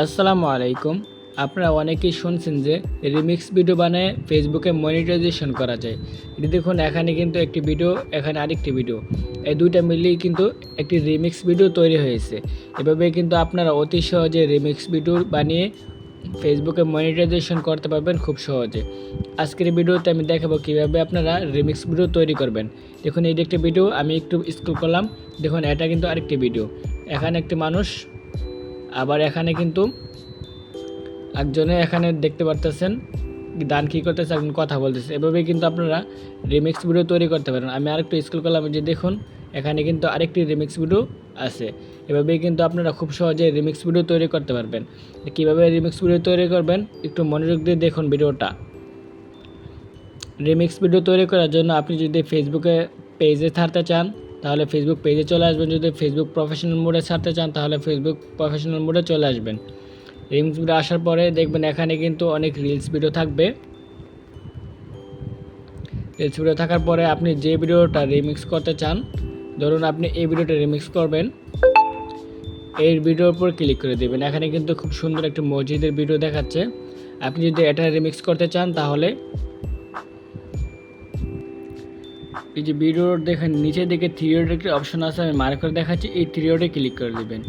আসসালামু আলাইকুম। আপনারা অনেকেই শুনছেন যে রিমিক্স ভিডিও বানায় ফেসবুকে মনিটাইজেশন করা যায়। এটি দেখুন, এখানে কিন্তু একটি ভিডিও, এখানে আরেকটি ভিডিও। এই দুইটা মিলিয়ে কিন্তু একটি রিমিক্স ভিডিও তৈরি হয়েছে। এভাবে কিন্তু আপনারা অতি সহজে রিমিক্স ভিডিও বানিয়ে ফেসবুকে মনিটাইজেশন করতে পারবেন খুব সহজে। আজকের ভিডিওতে আমি দেখাবো কীভাবে আপনারা রিমিক্স ভিডিও তৈরি করবেন। দেখুন, এই একটি ভিডিও, আমি একটু স্কুল করলাম। দেখুন, এটা কিন্তু আরেকটি ভিডিও। এখানে একটি মানুষ আবার এখানে কিন্তু একজনে এখানে দেখতে পারতেছেন দান কী করতেছে, একজন কথা বলতেছে। এভাবেই কিন্তু আপনারা রিমিক্স ভিডিও তৈরি করতে পারেন। আমি আরেকটু স্কুল করলাম যে দেখুন, এখানে কিন্তু আরেকটি রিমিক্স ভিডিও আছে। এভাবেই কিন্তু আপনারা খুব সহজে রিমিক্স ভিডিও তৈরি করতে পারবেন। কীভাবে রিমিক্স ভিডিও তৈরি করবেন, একটু মনোযোগ দিয়ে দেখুন ভিডিওটা। রিমিক্স ভিডিও তৈরি করার জন্য আপনি যদি ফেসবুকে পেজে থাকতে চান তাহলে ফেসবুক পেজে চলে আসবেন। যদি ফেসবুক প্রফেশনাল মোডে ছাড়তে চান, তাহলে ফেসবুক প্রফেশনাল মোডে চলে আসবেন। রিমিক্স ভিডিও আসার পরে দেখবেন এখানে কিন্তু অনেক রিলস ভিডিও থাকবে। রিলস ভিডিও থাকার পরে আপনি যে ভিডিওটা রিমিক্স করতে চান, ধরুন আপনি এই ভিডিওটা রিমিক্স করবেন। এই ভিডিওর উপর ক্লিক করে দেবেন। এখানে কিন্তু খুব সুন্দর একটি মসজিদের ভিডিও দেখাচ্ছে। আপনি যদি এটা রিমিক্স করতে চান, তাহলে এই যে ভিডিওর দেখেন, নিচে দিকে থ্রিওড একটি অপশন আছে, আমি মার্ক করে দেখাচ্ছি, এই থ্রিওডে ক্লিক করে দেবেন।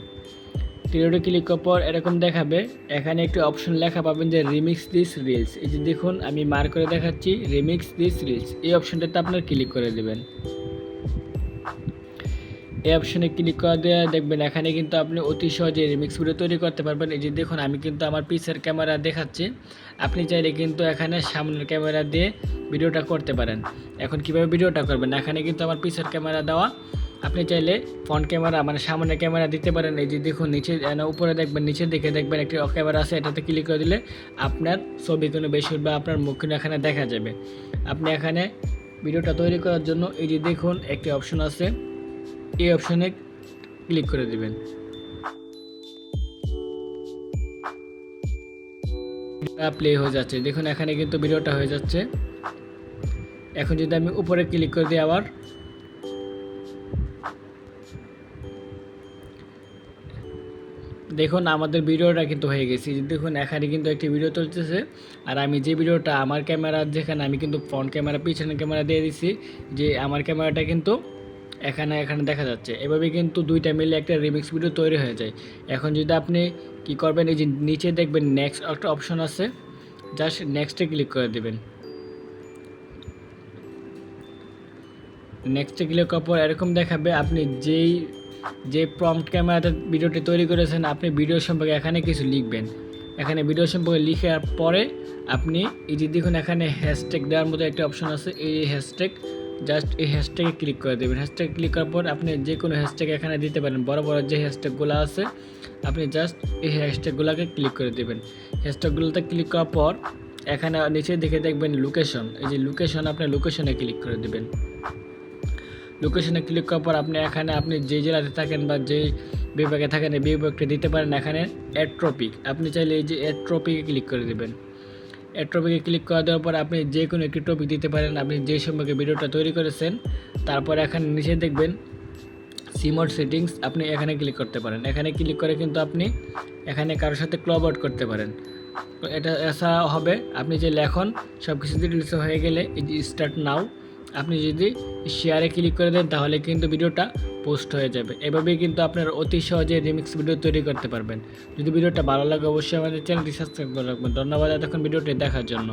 থ্রিওডে ক্লিক করার পর এরকম দেখাবে, এখানে একটি অপশন লেখা পাবেন যে রিমিক্স দিস রিলস এই যে দেখুন, আমি মার্ক করে দেখাচ্ছি রিমিক্স দিস রিলস এই অপশনটাতে আপনার ক্লিক করে দেবেন। এই অপশনে ক্লিক করা দিয়ে দেখবেন, এখানে কিন্তু আপনি অতি সহজে রিমিক্স ভিডিও তৈরি করতে পারবেন। এই যে দেখুন, আমি কিন্তু আমার পিসের ক্যামেরা দেখাচ্ছি। আপনি চাইলে কিন্তু এখানে সামনের ক্যামেরা দিয়ে ভিডিওটা করতে পারেন। এখন কীভাবে ভিডিওটা করবেন? এখানে কিন্তু আমার পিসের ক্যামেরা দেওয়া। আপনি চাইলে ফ্রন্ট ক্যামেরা মানে সামনে ক্যামেরা দিতে পারেন। এই যে দেখুন, নিচে উপরে দেখবেন, নিচের দিকে দেখবেন একটি ক্যামেরা আছে। এটাতে ক্লিক করে দিলে আপনার ছবি কোনো বেশি বা আপনার মুখ কিন্তু এখানে দেখা যাবে। আপনি এখানে ভিডিওটা তৈরি করার জন্য এই যে দেখুন, একটি অপশন আছে। এই অপশনে ক্লিক করে দিবেন। প্লে হয়ে যাচ্ছে। দেখুন, এখানে কিন্তু ভিডিওটা হয়ে যাচ্ছে। এখন যদি আমি উপরে ক্লিক করে দিই আবার। দেখুন, আমাদের ভিডিওটা কিন্তু হয়ে গেছে। দেখুন, এখানে কিন্তু একটি ভিডিও চলতেছে। আর আমি যে ভিডিওটা আমার ক্যামেরা যেখানে, আমি কিন্তু ফ্রন্ট ক্যামেরা, পিছনের ক্যামেরা দিয়ে দিছি যে আমার ক্যামেরাটা কিন্তু এখানে এখানে দেখা যাচ্ছে। এভাবে কিন্তু দুইটা মিলে একটা রিমিক্স ভিডিও তৈরি হয়ে যায়। এখন যদি আপনি কি করবেন, এই যে নিচে দেখবেন নেক্সট একটা অপশন আছে। জাস্ট নেক্সটে ক্লিক করে দেবেন। নেক্সটে ক্লিক করার পর এরকম দেখাবে আপনি যেই যে প্রম্পট ক্যামেরাতে ভিডিওটি তৈরি করেছেন, আপনি ভিডিও সম্পর্কে এখানে কিছু লিখবেন। এখানে ভিডিও সম্পর্কে লিখার পরে আপনি এই যে দেখুন এখানে হ্যাশট্যাগ দেওয়ার মতো একটা অপশন আছে, এই হ্যাশট্যাগ জাস্ট এই হ্যাশট্যাগে ক্লিক করে দেবেন। হ্যাশট্যাগ ক্লিক করার পর আপনি যে কোনো হ্যাশট্যাগ এখানে দিতে পারেন। বড় বড় যে হ্যাশট্যাগুলো আছে, আপনি জাস্ট এই হ্যাশট্যাগুলোকে ক্লিক করে দেবেন। হ্যাশট্যাগুলোতে ক্লিক করার পর এখানে নিচে দেখে দেখবেন লোকেশন এই যে লোকেশন আপনি লোকেশনে ক্লিক করে দেবেন। লোকেশনে ক্লিক করার পর আপনি এখানে আপনি যে জেলাতে থাকেন বা যে বিভাগে থাকেন, এই বিভাগটা দিতে পারেন এখানে অ্যাড ট্রপিক আপনি চাইলে এই যে অ্যাড ট্রপিকে ক্লিক করে দেবেন। অ্যাড টপিকে ক্লিক করে দেওয়ার পর আপনি যে কোনো একটি টপিক দিতে পারেন। আপনি যে সম্পর্কে ভিডিওটা তৈরি করেছেন, তারপর এখানে নিচে দেখবেন সিমোড সেটিংস আপনি এখানে ক্লিক করতে পারেন। এখানে ক্লিক করে কিন্তু আপনি এখানে কারোর সাথে ক্লব আউট করতে পারেন। এটা এছাড়া হবে। আপনি যে লেখন সব কিছু ডিটেলস হয়ে গেলে এই যে স্টার্ট নাও আপনি যদি শেয়ারে ক্লিক করে দেন, তাহলে কিন্তু ভিডিওটা পোস্ট হয়ে যাবে। এভাবেই কিন্তু আপনারা অতি সহজে রিমিক্স ভিডিও তৈরি করতে পারবেন। যদি ভিডিওটা ভালো লাগে, অবশ্যই আমাদের চ্যানেলটি সাবস্ক্রাইব করে রাখবেন। ধন্যবাদ এতক্ষণ ভিডিওটি দেখার জন্য।